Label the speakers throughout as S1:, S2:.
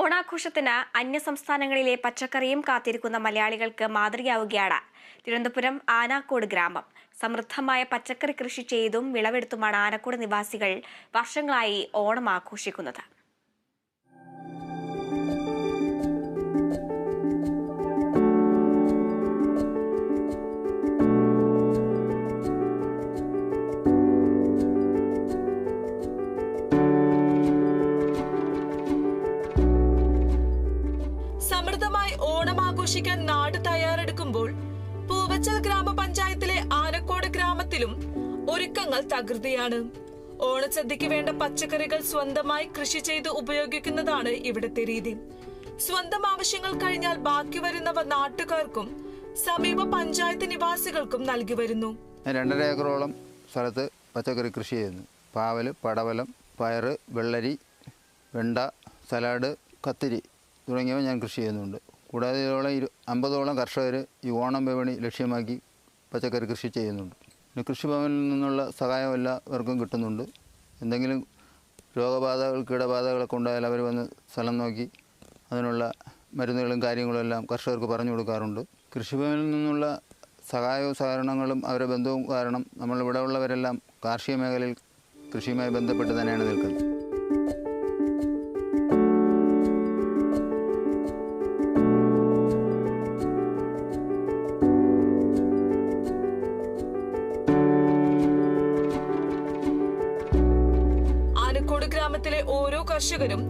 S1: ഓണാഘോഷത്തിന് അന്യസംസ്ഥാനങ്ങളിലെ പച്ചക്കറിയും കാത്തിരിക്കുന്ന മലയാളികൾക്ക് മാതൃകയാവുകയാണ്. തിരുവനന്തപുരം ആനാക്കോട് ഗ്രാമം. സമൃദ്ധമായ പച്ചക്കറി കൃഷി ചെയ്തും വിളവെടുത്തുമാണ് ആനക്കോട് നിവാസികൾ വർഷങ്ങളായി ഓണം ആഘോഷിക്കുന്നത്.
S2: സമൃദ്ധമായി ഓണം ആഘോഷിക്കാൻ നാട് തയ്യാറെടുക്കുമ്പോൾ പൂവച്ചൽ ഗ്രാമപഞ്ചായത്തിലെ ആനക്കോട് ഗ്രാമത്തിലും ഒരുക്കങ്ങൾ തകൃതിയാണ്. ഓണസദ്യക്ക് വേണ്ട പച്ചക്കറികൾ സ്വന്തമായി കൃഷി ചെയ്ത് ഉപയോഗിക്കുന്നതാണ് ഇവിടുത്തെ രീതി. സ്വന്തം ആവശ്യങ്ങൾ കഴിഞ്ഞാൽ ബാക്കി വരുന്നവ നാട്ടുകാർക്കും സമീപ പഞ്ചായത്ത് നിവാസികൾക്കും നൽകി വരുന്നു.
S3: രണ്ടര ഏക്കറോളം സ്ഥലത്ത് പച്ചക്കറി കൃഷി ചെയ്യുന്നു. പാവൽ പടവലം പയറ് വെള്ളരി വെണ്ട സലാഡ് കത്തിരി തുടങ്ങിയവ ഞാൻ കൃഷി ചെയ്യുന്നുണ്ട്. കൂടാതെ ഇതോളം ഇരു അമ്പതോളം കർഷകർ ഈ ഓണം വിപണി ലക്ഷ്യമാക്കി പച്ചക്കറി കൃഷി ചെയ്യുന്നുണ്ട്. പിന്നെ കൃഷിഭവനിൽ നിന്നുള്ള സഹായം എല്ലാവർക്കും കിട്ടുന്നുണ്ട്. എന്തെങ്കിലും രോഗബാധകൾ കീടബാധകളൊക്കെ ഉണ്ടായാൽ അവർ വന്ന് സ്ഥലം നോക്കി അതിനുള്ള മരുന്നുകളും കാര്യങ്ങളും എല്ലാം കർഷകർക്ക് പറഞ്ഞു കൊടുക്കാറുണ്ട്. കൃഷിഭവനിൽ നിന്നുള്ള സഹായവും സഹകരണങ്ങളും അവരുടെ ബന്ധവും കാരണം നമ്മളിവിടെ ഉള്ളവരെല്ലാം കാർഷിക മേഖലയിൽ കൃഷിയുമായി ബന്ധപ്പെട്ട് തന്നെയാണ് നിൽക്കുന്നത്.
S2: ആനക്കോട് ഗ്രാമത്തിലെ ഓരോ കർഷകരും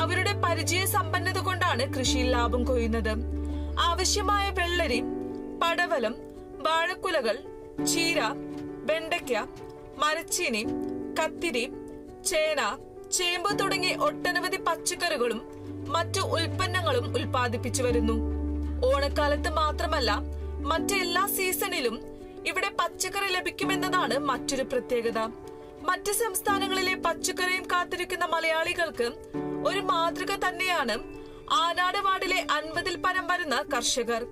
S2: അവരുടെ പരിചയ സമ്പന്നത കൊണ്ടാണ് കൃഷിയിൽ ലാഭം കൊയ്യുന്നത്. ആവശ്യമായ വെള്ളരി പടവലം വാഴക്കുലകൾ ചീര വെണ്ടയ്ക്ക മരച്ചീനി കത്തിരി ചേന ചേമ്പ് തുടങ്ങി ഒട്ടനവധി പച്ചക്കറികളും മറ്റു ഉൽപ്പന്നങ്ങളും ഉൽപ്പാദിപ്പിച്ചു വരുന്നു. ഓണക്കാലത്ത് മാത്രമല്ല മറ്റെല്ലാ സീസണിലും ഇവിടെ പച്ചക്കറി ലഭിക്കുമെന്നതാണ് മറ്റൊരു പ്രത്യേകത. മറ്റ് സംസ്ഥാനങ്ങളിലെ പച്ചക്കറിയും കാത്തിരിക്കുന്ന മലയാളികൾക്ക് ഒരു മാതൃക തന്നെയാണ് ആനാട് വാർഡിലെ അൻപതിൽ പരം വരുന്ന കർഷകർ.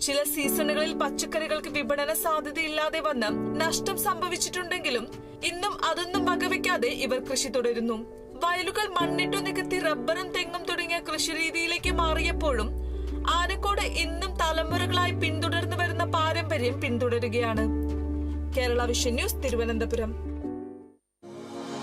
S2: ചില സീസണുകളിൽ പച്ചക്കറികൾക്ക് വിപണന സാധ്യതയില്ലാതെ വന്ന് നഷ്ടം സംഭവിച്ചിട്ടുണ്ടെങ്കിലും ഇന്നും അതൊന്നും വകവയ്ക്കാതെ ഇവർ കൃഷി തുടരുന്നു. വയലുകൾ മണ്ണിട്ടു നികത്തി റബ്ബറും തെങ്ങും തുടങ്ങിയ കൃഷിരീതിയിലേക്ക് മാറിയപ്പോഴും ആനക്കോട് ഇന്നും തലമുറകളായി പിന്തുടർന്നു വരുന്ന പാരമ്പര്യം പിന്തുടരുകയാണ്. Kerala vision news Thiruvananthapuram.